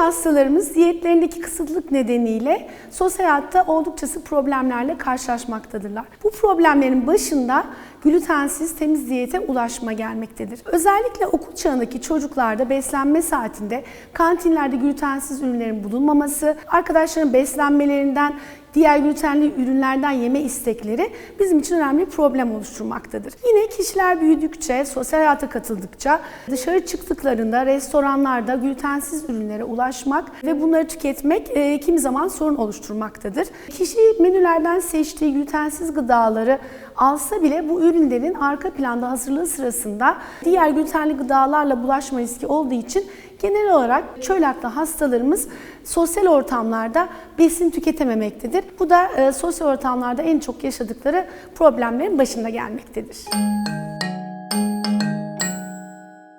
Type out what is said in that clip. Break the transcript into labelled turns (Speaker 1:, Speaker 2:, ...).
Speaker 1: hastalarımız diyetlerindeki kısıtlılık nedeniyle sosyal hayatta oldukça sık problemlerle karşılaşmaktadırlar. Bu problemlerin başında glutensiz temiz diyete ulaşma gelmektedir. Özellikle okul çağındaki çocuklarda beslenme saatinde kantinlerde glutensiz ürünlerin bulunmaması, arkadaşların beslenmelerinden diğer glutenli ürünlerden yeme istekleri bizim için önemli bir problem oluşturmaktadır. Yine kişiler büyüdükçe, sosyal hayata katıldıkça dışarı çıktıklarında restoranlarda glutensiz ürünlere ulaşmak ve bunları tüketmek e, kimi zaman sorun oluşturmaktadır. Kişi menülerden seçtiği glutensiz gıdaları alsa bile bu ürünlerin arka planda hazırlığı sırasında diğer glutenli gıdalarla bulaşma riski olduğu için genel olarak çölaklı hastalarımız sosyal ortamlarda besin tüketememektedir. Bu da e, sosyal ortamlarda en çok yaşadıkları problemlerin başında gelmektedir.